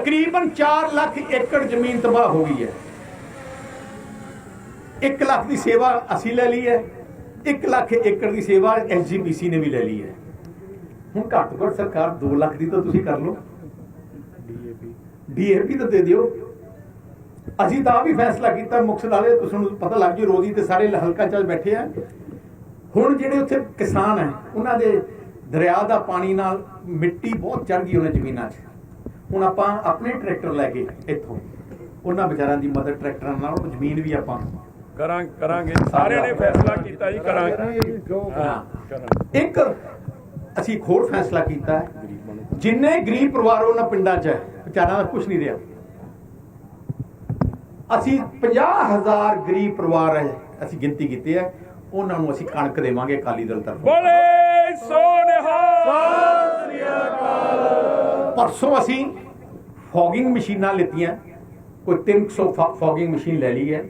ਤਕਰੀਬਨ 4 ਲੱਖ ਏਕੜ ਜ਼ਮੀਨ ਤਬਾਹ ਹੋ ਗਈ ਹੈ। 1 ਲੱਖ ਦੀ ਸੇਵਾ ਅਸੀਂ ਲੈ ਲਈ ਹੈ 1 ਲੱਖ ਏਕੜ ਦੀ ਸੇਵਾ ਐਸਜੀਪੀਸੀ ਨੇ ਵੀ ਲੈ ਲਈ ਹੈ। ਹੁਣ ਘੱਟ ਤੋਂ ਘੱਟ ਸਰਕਾਰ 2 ਲੱਖ ਦੀ ਤਾਂ ਤੁਸੀਂ ਕਰ ਲਓ। ਡੀਏਪੀ ਤਾਂ ਦੇ ਦਿਓ। ਅਸੀਂ ਤਾਂ ਵੀ ਫੈਸਲਾ ਕੀਤਾ, ਮੁਕਤਸਰ ਵਾਲੇ ਤੁਹਾਨੂੰ ਪਤਾ ਲੱਗ ਜੀ ਰੋਜ਼ੀ ਤੇ ਸਾਰੇ ਹਲਕਾ ਚ ਬੈਠੇ ਆ। ਹੁਣ ਜਿਹੜੇ ਉੱਥੇ ਕਿਸਾਨ ਹੈ, ਉਹਨਾਂ ਦੇ ਦਰਿਆ ਦਾ ਪਾਣੀ ਨਾਲ ਮਿੱਟੀ ਬਹੁਤ ਚੜ ਗਈ ਉਹਨਾਂ ਜ਼ਮੀਨਾਂ 'ਚ। ਹੁਣ ਆਪਾਂ ਆਪਣੇ ਟਰੈਕਟਰ ਲੈ ਕੇ ਇੱਥੋਂ ਉਹਨਾਂ ਵਿਚਾਰਾਂ ਦੀ ਮਦਦ ਟਰੈਕਟਰਾਂ ਨਾਲ ਉਹ ਜ਼ਮੀਨ ਵੀ ਆਪਾਂ ਕਰਾਂ ਕਰਾਂਗੇ। ਸਾਰਿਆਂ ਨੇ ਫੈਸਲਾ ਕੀਤਾ ਜੀ ਕਰਾਂਗੇ। ਇੱਕ ਅਸੀਂ ਇੱਕ ਹੋਰ ਫੈਸਲਾ ਕੀਤਾ ਹੈ ਜਿੰਨੇ ਗਰੀਬ ਪਰਿਵਾਰ ਉਹਨਾਂ ਪਿੰਡਾਂ 'ਚ ਹੈ ਵਿਚਾਰਾਂ ਦਾ ਕੁਝ ਨਹੀਂ ਰਿਹਾ। ਅਸੀਂ 50000 ਗਰੀਬ ਪਰਿਵਾਰ ਹੈ ਅਸੀਂ ਗਿਣਤੀ ਕੀਤੀ ਹੈ ਉਹਨਾਂ ਨੂੰ ਅਸੀਂ ਕਣਕ ਦੇਵਾਂਗੇ ਅਕਾਲੀ ਦਲ ਤਰਫੋਂ। ਬੋਲੇ ਸੋਨਿਹਾ ਪਰਸੋਂ ਅਸੀਂ ਫੋਗਿੰਗ ਮਸ਼ੀਨਾਂ ਲਿੱਤੀਆਂ। ਕੋਈ 300 ਫਾ- ਫੌਗਿੰਗ ਮਸ਼ੀਨ ਲੈ ਲਈ ਹੈ।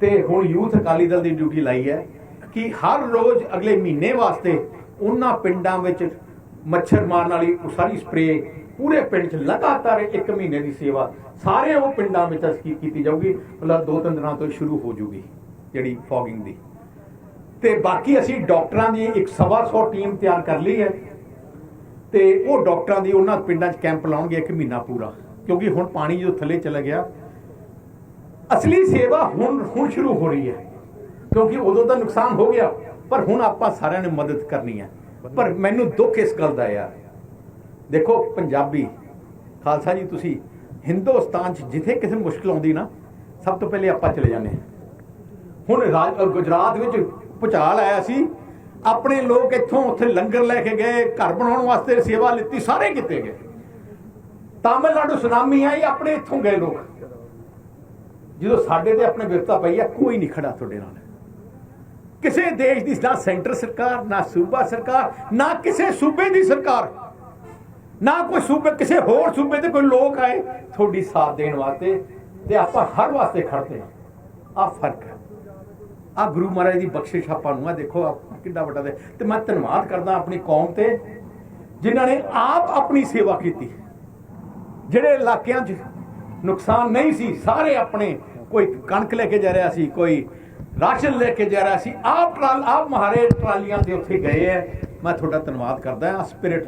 ਤੇ ਹੁਣ ਯੂਥ ਅਕਾਲੀ ਦਲ ਦੀ ਡਿਊਟੀ ਲਾਈ ਹੈ ਕਿ ਹਰ ਰੋਜ਼ ਅਗਲੇ ਮਹੀਨੇ ਵਾਸਤੇ ਉਹਨਾਂ ਪਿੰਡਾਂ ਵਿੱਚ ਮੱਛਰ ਮਾਰਨ ਵਾਲੀ ਉਹ ਸਾਰੀ ਸਪਰੇ ਪੂਰੇ ਪਿੰਡ 'ਚ ਲਗਾਤਾਰ ਇੱਕ ਮਹੀਨੇ ਦੀ ਸੇਵਾ ਸਾਰੇ ਉਹ ਪਿੰਡਾਂ ਵਿੱਚ ਅਸੀਂ ਕੀਤੀ ਜਾਊਗੀ। ਮਤਲਬ ਦੋ ਤਿੰਨ ਦਿਨਾਂ ਤੋਂ ਸ਼ੁਰੂ ਹੋ ਜੂਗੀ ਜਿਹੜੀ ਫੋਗਿੰਗ ਦੀ। ਤੇ ਬਾਕੀ ਅਸੀਂ ਡਾਕਟਰਾਂ ਦੀ ਇੱਕ ਸਵਾ ਸੌ ਟੀਮ ਤਿਆਰ ਕਰ ਲਈ ਹੈ। ਤੇ ਉਹ ਡਾਕਟਰਾਂ ਦੀ ਉਹਨਾਂ ਪਿੰਡਾਂ 'ਚ ਕੈਂਪ ਲਾਉਣਗੇ ਇੱਕ ਮਹੀਨਾ ਪੂਰਾ। ਕਿਉਂਕਿ ਹੁਣ ਪਾਣੀ ਜਦੋਂ ਥੱਲੇ ਚਲਾ ਗਿਆ, ਅਸਲੀ ਸੇਵਾ ਹੁਣ ਹੁਣ ਸ਼ੁਰੂ ਹੋ ਰਹੀ ਹੈ। ਕਿਉਂਕਿ ਉਦੋਂ ਤਾਂ ਨੁਕਸਾਨ ਹੋ ਗਿਆ, ਪਰ ਹੁਣ ਆਪਾਂ ਸਾਰਿਆਂ ਨੇ ਮਦਦ ਕਰਨੀ ਹੈ। ਪਰ ਮੈਨੂੰ ਦੁੱਖ ਇਸ ਗੱਲ ਦਾ ਯਾਰ ਦੇਖੋ, ਪੰਜਾਬੀ, ਖਾਲਸਾ ਜੀ, ਤੁਸੀਂ ਹਿੰਦੁਸਤਾਨ 'ਚ ਜਿੱਥੇ ਕਿਸੇ ਨੂੰ ਮੁਸ਼ਕਲ ਆਉਂਦੀ ਨਾ, ਸਭ ਤੋਂ ਪਹਿਲੇ ਆਪਾਂ ਚਲੇ ਜਾਂਦੇ ਹਾਂ। ਹੁਣ ਰਾਜ- ਗੁਜਰਾਤ ਵਿੱਚ ਭੁਚਾਲ ਆਇਆ ਸੀ। ਆਪਣੇ ਲੋਕ ਇੱਥੋਂ ਉੱਥੇ ਲੰਗਰ ਲੈ ਕੇ ਗਏ, ਘਰ ਬਣਾਉਣ ਵਾਸਤੇ ਸੇਵਾ ਲਿੱਤੀ, ਸਾਰੇ ਕੀਤੇ ਗਏ। ਤਾਮਿਲਨਾਡੂ ਸੁਨਾਮੀ ਆਈ ਆਪਣੇ ਇੱਥੋਂ ਗਏ ਲੋਕ। ਜਦੋਂ ਸਾਡੇ ਤੇ ਆਪਣੇ ਵਿਵਸਥਾ ਪਈ ਆ ਕੋਈ ਨਹੀਂ ਖੜਾ ਤੁਹਾਡੇ ਨਾਲ। ਕਿਸੇ ਦੇਸ਼ ਦੀ ਨਾ ਸੈਂਟਰ ਸਰਕਾਰ, ਨਾ ਸੂਬਾ ਸਰਕਾਰ, ਨਾ ਕਿਸੇ ਸੂਬੇ ਦੀ ਸਰਕਾਰ। ਨਾ ਕੋਈ ਸੂਬੇ, ਕਿਸੇ ਹੋਰ ਸੂਬੇ ਤੇ ਕੋਈ ਲੋਕ ਆਏ ਤੁਹਾਡੀ ਸਾਥ ਦੇਣ ਵਾਸਤੇ ਤੇ ਆਪਾਂ ਹਰ ਵਾਸਤੇ ਖੜਦੇ ਆ ਫ਼ਰਕ ਹੈ। ਆ ਗੁਰੂ ਮਹਾਰਾਜ ਦੀ ਬਖਸ਼ਿਸ਼ ਆਪਾਂ ਨੂੰ ਆ, ਦੇਖੋ ਆਹ ਕਿੰਨਾ ਵੱਡਾ ਦੇ ਤੇ ਮੈਂ ਧੰਨਵਾਦ ਕਰਦਾ ਆਪਣੀ ਕੌਮ ਤੇ, ਜਿਨ੍ਹਾਂ ਨੇ ਆਪ ਆਪਣੀ ਸੇਵਾ ਕੀਤੀ। ਜਿਹੜੇ ਇਲਾਕਿਆਂ 'ਚ ਨੁਕਸਾਨ ਨਹੀਂ ਸੀ, ਸਾਰੇ ਆਪਣੇ ਕੋਈ ਕਣਕ ਲੈ ਕੇ ਜਾ ਰਿਹਾ ਸੀ, ਕੋਈ ਰਾਸ਼ਨ ਲੈ ਕੇ ਜਾ ਰਿਹਾ ਸੀ, ਆਪ ਟਰਾਲ, ਆਪ ਮਹਾਰੇ ਟਰਾਲੀਆਂ ਦੇ ਉੱਥੇ ਗਏ ਐ। ਮੈਂ ਤੁਹਾਡਾ ਧੰਨਵਾਦ ਕਰਦਾ ਆ ਸਪਿਰਿਟ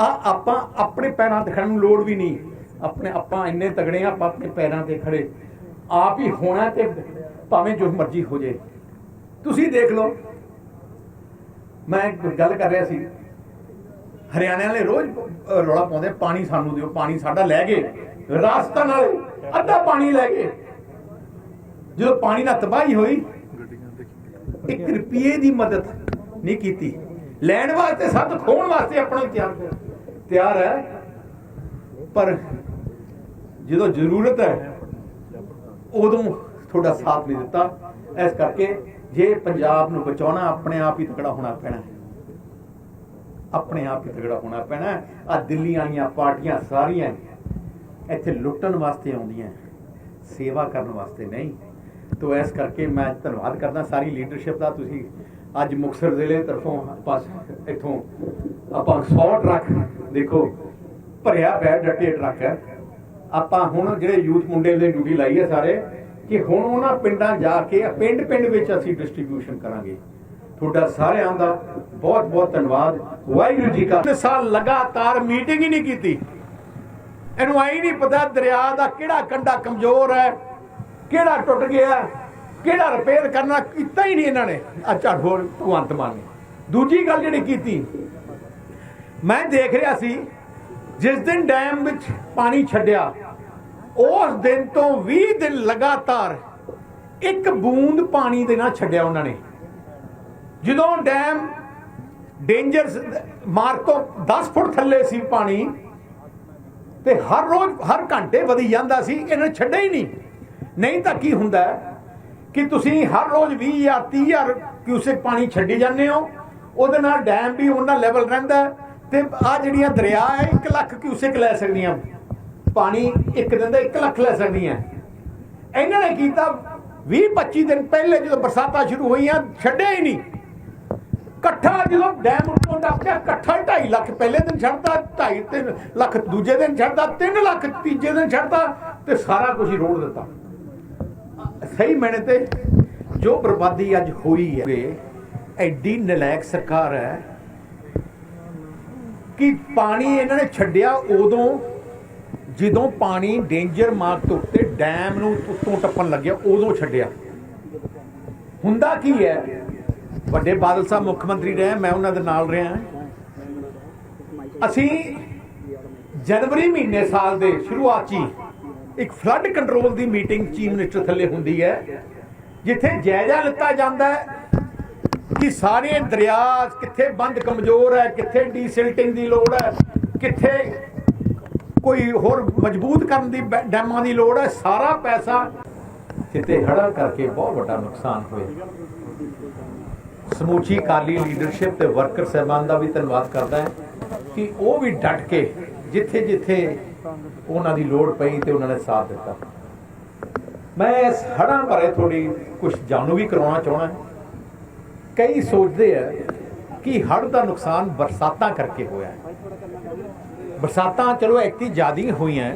ਆ ਆਪਾਂ ਆਪਣੇ ਪੈਰਾਂ ਤੇ ਖੜਨ ਨੂੰ ਲੋੜ ਵੀ ਨਹੀਂ। ਆਪਣੇ ਆਪਾਂ ਇੰਨੇ ਤਗੜੇ ਆ ਆਪਾਂ ਆਪਣੇ ਪੈਰਾਂ ਤੇ ਖੜੇ। ਆਪ ਹੀ ਹੋਣਾ ਤੇ ਭਾਵੇਂ ਜੋ ਮਰਜ਼ੀ ਹੋ ਜੇ ਤੁਸੀਂ ਦੇਖ ਲਓ। ਮੈਂ ਗੱਲ ਕਰ ਰਿਹਾ ਸੀ। ਹਰਿਆਣੇ ਵਾਲੇ ਰੋਜ਼ ਰੌਲਾ ਪਾਉਂਦੇ ਪਾਣੀ ਸਾਨੂੰ ਦਿਓ, ਪਾਣੀ ਸਾਡਾ ਲੈ ਗਏ ਰਾਜਸਥਾਨ ਵਾਲੇ ਅੱਧਾ ਪਾਣੀ ਲੈ ਗਏ ਜਦੋਂ ਪਾਣੀ ਨਾਲ ਤਬਾਹੀ ਹੋਈ, ਇੱਕ ਰੁਪਏ ਦੀ ਮਦਦ ਨਹੀਂ ਕੀਤੀ। ਲੈਣ ਵਾਸਤੇ ਸਭ ਖੋਣ ਵਾਸਤੇ ਆਪਣਾ ਤਿਆਰ ਤਿਆਰ ਹੈ, ਪਰ ਜਦੋਂ ਜ਼ਰੂਰਤ ਹੈ, ਉਦੋਂ ਤੁਹਾਡਾ ਸਾਥ ਨਹੀਂ ਦਿੱਤਾ। ਇਸ ਕਰਕੇ ਜੇ ਪੰਜਾਬ ਨੂੰ ਬਚਾਉਣਾ, ਆਪਣੇ ਆਪ ਹੀ ਤਕੜਾ ਹੋਣਾ ਪੈਣਾ ਹੈ। ਆਪਣੇ ਆਪ ਹੀ ਤਗੜਾ ਹੋਣਾ ਪੈਣਾ ਆ ਦਿੱਲੀ ਵਾਲੀਆਂ ਪਾਰਟੀਆਂ ਸਾਰੀਆਂ ਇੱਥੇ ਲੁੱਟਣ ਵਾਸਤੇ ਆਉਂਦੀਆਂ ਸੇਵਾ ਕਰਨ ਵਾਸਤੇ ਨਹੀਂ। ਤੋ ਇਸ ਕਰਕੇ ਮੈਂ ਧੰਨਵਾਦ ਕਰਦਾ ਸਾਰੀ ਲੀਡਰਸ਼ਿਪ ਦਾ ਤੁਸੀਂ ਅੱਜ ਮੁਕਤਸਰ ਜ਼ਿਲ੍ਹੇ ਤਰਫੋਂ ਪਾਸ ਇੱਥੋਂ ਆਪਾਂ 100 ਟਰੱਕ ਦੇਖੋ, ਭਰਿਆ ਪਿਆ, ਡੱਟੇ ਟਰੱਕ ਹੈ। ਆਪਾਂ ਹੁਣ ਜਿਹੜੇ ਯੂਥ ਮੁੰਡੇ ਦੇ ਡਿਊਟੀ ਲਾਈ ਹੈ ਸਾਰੇ, ਕਿ ਹੁਣ ਉਹਨਾਂ ਪਿੰਡਾਂ ਜਾ ਕੇ ਪਿੰਡ ਪਿੰਡ ਵਿੱਚ ਅਸੀਂ ਡਿਸਟ੍ਰੀਬਿਊਸ਼ਨ ਕਰਾਂਗੇ। ਤੁਹਾਡਾ ਸਾਰਿਆਂ ਦਾ ਬਹੁਤ ਬਹੁਤ ਧੰਨਵਾਦ। ਵਾਹਿਗੁਰੂ ਜੀ ਕਾ ਸਾਲ ਲਗਾਤਾਰ ਮੀਟਿੰਗ ਹੀ ਨਹੀਂ ਕੀਤੀ। ਇਹਨੂੰ ਆਈ ਨਹੀਂ ਪਤਾ ਦਰਿਆ ਦਾ ਕਿਹੜਾ ਕੰਡਾ ਕਮਜ਼ੋਰ ਹੈ, ਕਿਹੜਾ ਟੁੱਟ ਗਿਆ ਕਿਹੜਾ ਰਿਪੇਅਰ ਕਰਨਾ, ਕੀਤਾ ਹੀ ਨਹੀਂ ਇਹਨਾਂ ਨੇ। ਆ ਝੜ ਹੋਰ ਭਗਵੰਤ ਮਾਨ। ਨੇ ਦੂਜੀ ਗੱਲ ਜਿਹੜੀ ਕੀਤੀ, ਮੈਂ ਦੇਖ ਰਿਹਾ ਸੀ, ਜਿਸ ਦਿਨ ਡੈਮ ਵਿੱਚ ਪਾਣੀ ਛੱਡਿਆ, ਉਸ ਦਿਨ ਤੋਂ 20 ਦਿਨ ਲਗਾਤਾਰ ਇੱਕ ਬੂੰਦ ਪਾਣੀ ਦੇ ਨਾਲ ਛੱਡਿਆ ਉਹਨਾਂ ਨੇ। ਜਦੋਂ ਡੈਮ ਡੇਂਜਰ ਮਾਰਕ ਤੋਂ 10 ਫੁੱਟ ਥੱਲੇ ਸੀ ਪਾਣੀ, ਤੇ ਹਰ ਰੋਜ਼ ਹਰ ਘੰਟੇ ਵਧੀ ਜਾਂਦਾ ਸੀ, ਇਹਨਾਂ ਨੇ ਛੱਡਿਆ ਹੀ ਨਹੀਂ। ਨਹੀਂ ਤਾਂ ਕੀ ਹੁੰਦਾ ਕਿ ਤੁਸੀਂ ਹਰ ਰੋਜ਼ 20 ਜਾਂ 30 ਹਜ਼ਾਰ ਕਿਊਸੈਕ ਪਾਣੀ ਛੱਡੀ ਜਾਂਦੇ ਹੋ, ਉਹਦੇ ਨਾਲ ਡੈਮ ਵੀ ਉਹਨਾਂ ਲੈਵਲ ਰਹਿੰਦਾ ਹੈ, ਤੇ ਆ ਜਿਹੜੀਆਂ ਦਰਿਆ ਹੈ 1 ਲੱਖ ਕਿਊਸੈਕ ਲੈ ਸਕਦੀਆਂ। ਪਾਣੀ ਇੱਕ ਦਿਨ ਦਾ 1 ਲੱਖ ਲੈ ਸਕਦੀਆਂ। ਇਹਨਾਂ ਨੇ ਕੀਤਾ 20 25 ਦਿਨ ਪਹਿਲੇ ਜਦੋਂ ਬਰਸਾਤਾਂ ਸ਼ੁਰੂ ਹੋਈਆਂ, ਛੱਡਿਆ ਹੀ ਨਹੀਂ। ਇਕੱਠਾ ਜਦੋਂ ਡੈਮ ਉੱਤੋਂ ਡੱਪਿਆ ਇਕੱਠਾ 2.5 ਲੱਖ ਪਹਿਲੇ ਦਿਨ ਛੱਡਦਾ 2.5 3 ਲੱਖ ਦੂਜੇ ਦਿਨ ਛੱਡਦਾ 3 ਲੱਖ ਤੀਜੇ ਦਿਨ ਛੱਡਦਾ ਤੇ ਸਾਰਾ ਕੁਝ ਹੀ ਰੋੜ ਦਿੱਤਾ। ਸਹੀ ਮੈਨੇ ਤੇ ਜੋ ਬਰਬਾਦੀ ਅੱਜ ਹੋਈ ਹੈ, ਐਡੀ ਨਲਾਇਕ ਸਰਕਾਰ ਹੈ ਕਿ ਪਾਣੀ ਇਹਨਾਂ ਨੇ ਛੱਡਿਆ ਉਦੋਂ ਜਦੋਂ ਪਾਣੀ ਡੇਂਜਰ ਮਾਰਕ ਤੋਂ ਉੱਤੇ ਡੈਮ ਨੂੰ ਉੱਤੋਂ ਟੱਪਣ ਲੱਗਿਆ, ਉਦੋਂ ਛੱਡਿਆ। ਹੁੰਦਾ ਕੀ ਹੈ? ਵੱਡੇ ਬਾਦਲ ਸਾਹਿਬ ਮੁੱਖ ਮੰਤਰੀ ਰਹੇ, ਮੈਂ ਉਹਨਾਂ ਦੇ ਨਾਲ ਰਿਹਾ। ਅਸੀਂ ਜਨਵਰੀ ਮਹੀਨੇ ਸਾਲ ਦੇ ਸ਼ੁਰੂਆਤ 'ਚ ਹੀ ਇੱਕ ਫਲੱਡ ਕੰਟਰੋਲ ਦੀ ਮੀਟਿੰਗ ਚੀਫ ਮਿਨਿਸਟਰ ਥੱਲੇ ਹੁੰਦੀ ਹੈ, ਜਿੱਥੇ ਜਾਇਜ਼ਾ ਲਿੱਤਾ ਜਾਂਦਾ ਹੈ ਕਿ ਸਾਰੇ ਦਰਿਆ ਕਿੱਥੇ ਬੰਦ ਕਮਜ਼ੋਰ ਹੈ, ਕਿੱਥੇ ਡੀਸਿਲਟਿੰਗ ਦੀ ਲੋੜ ਹੈ, ਕਿੱਥੇ ਕੋਈ ਹੋਰ ਮਜ਼ਬੂਤ ਕਰਨ ਦੀ ਬੈ- ਡੈਮਾਂ ਦੀ ਲੋੜ ਹੈ, ਸਾਰਾ ਪੈਸਾ ਕਿਤੇ ਹੜਾ ਕਰਕੇ ਬਹੁਤ ਵੱਡਾ ਨੁਕਸਾਨ ਹੋਇਆ। ਸਮੂਚੀ ਕਾਲੀ ਲੀਡਰਸ਼ਿਪ ਤੇ ਵਰਕਰ ਸਹਿਬਾਨ ਦਾ ਵੀ ਧੰਨਵਾਦ ਕਰਦਾ ਹੈ ਕਿ ਉਹ ਵੀ ਡਟ ਕੇ ਜਿੱਥੇ ਜਿੱਥੇ ਉਹਨਾਂ ਦੀ ਲੋੜ ਪਈ ਤੇ ਉਹਨਾਂ ਨੇ ਸਾਥ ਦਿੱਤਾ। ਮੈਂ ਇਸ ਹੜਾਂ ਬਾਰੇ ਥੋੜੀ ਕੁਝ ਜਾਣੂ ਵੀ ਕਰਵਾਉਣਾ ਚਾਹਣਾ ਕਈ ਸੋਚਦੇ ਆ ਕਿ ਹੜ੍ਹ ਦਾ ਨੁਕਸਾਨ ਬਰਸਾਤਾਂ ਕਰਕੇ ਹੋਇਆ ਬਰਸਾਤਾਂ ਚਲੋ ਐਕਟੀ ਜ਼ਿਆਦੀ ਹੋਈਆਂ